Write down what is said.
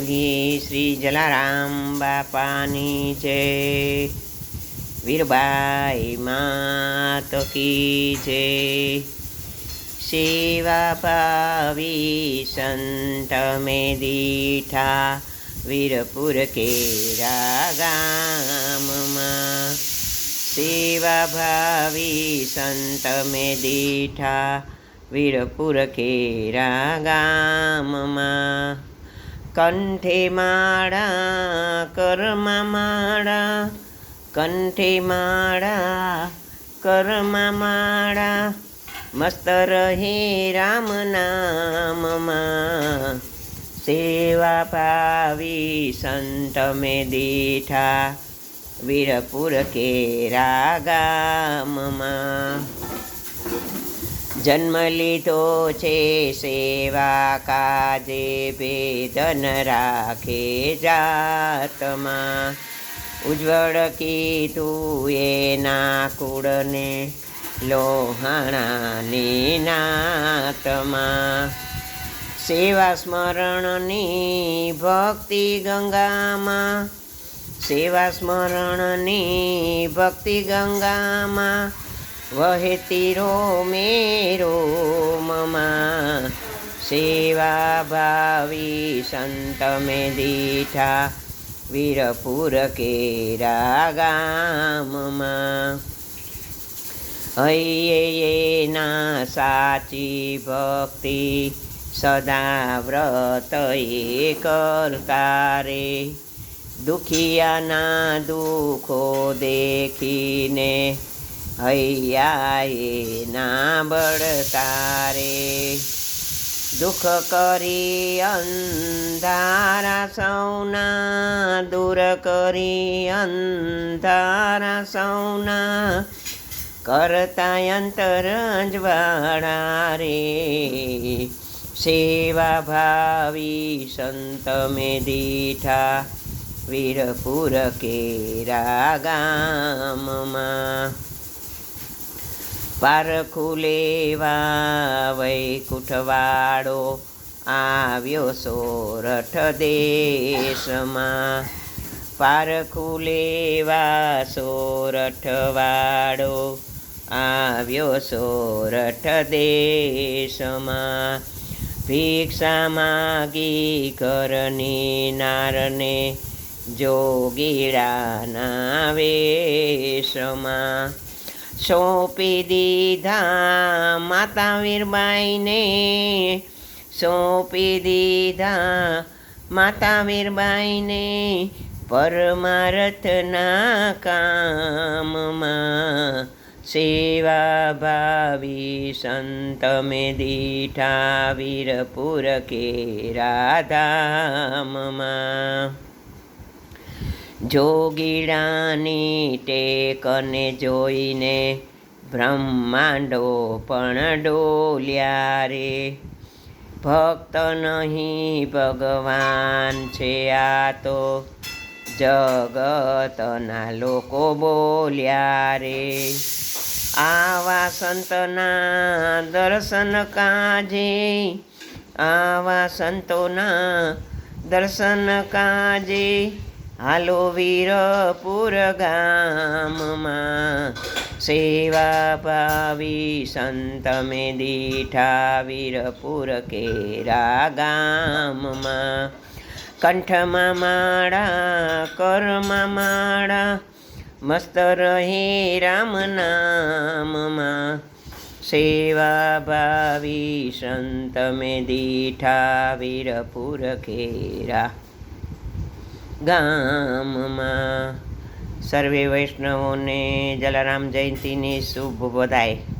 બોલીએ શ્રી જલારામ બાપાની જય. વીરબાઈ માત કી જય. સેવા ભાવી સંત મે દીઠા વીરપુર કેરા ગામમાં. સેવા ભાવી સંત મે દીઠા વીરપુર કેરા ગામમાં. કંઠે માળા, કર્મા માળા, કંઠે માળા, કર્મા માળા, મસ્ત રહે રામ નામમાં. સેવા પાવી સંત મે દીઠા વીરપુર કે ગામમાં જન્મ લીધો છે સેવા કાજે ભેદન રાખે જાતમાં. ઉજ્જવળ કીધું એના કુળને લોહાણાની નાતમાં. સેવા સ્મરણની ભક્તિ ગંગામાં. સેવા સ્મરણની ભક્તિ ગંગામાં. વહેતી મેરો મમા સેવા ભાવી સંત મે દીઠા વીરપુર કેરા ગામમાં હૈયે સાચી ભક્તિ સદા વ્રત એ કરતા રે દુખિયાના દુઃખો દેખીને હૈયાએ ના બળકારે દુઃખ કરી અંધારા સૌના, દૂર કરી અંધારા સૌના. કરતા અંતર રે. સેવા ભાવી સંત મે દીઠા વીરપુર કેરા ગામમાં. પારખું લેવા વૈકુંઠવાળો આવ્યો સોરઠ દેશમાં. પારખુલેવા સોરઠવાળો આવ્યો સોરઠ દેશમાં. ભિક્ષા માગી ઘરની નારને જોગીડાના વેશમાં. સોંપી દીધા માતા વીરબાઈને સોંપી દીધા માતા વીરબાઈને પરમારથના કામમાં સેવા ભાવી સંત મે દીઠા વીરપુર કે રાધામમાં જોગીડાની ટેકને જોઈને બ્રહ્માંડો પણ ડોલ્યા રે. ભક્ત નહીં ભગવાન છે આ તો. જગતના લોકો બોલ્યા રે. આવા સંતના દર્શન કાજે, આવા સંતોના દર્શન કાજે હાલો વીરપુર ગામમાં સેવા ભાવી સંત મે દીઠા વીરપુર કેરા ગામમાં. કંઠમાં માળા, કરમાં માળા, મસ્ત રહે રામ નામમાં. સેવા ભાવી સંત મે દીઠા વીરપુર કેરા. ગામમાં સર્વે વૈષ્ણવોને જલારામ જયંતીની શુભ બધાય.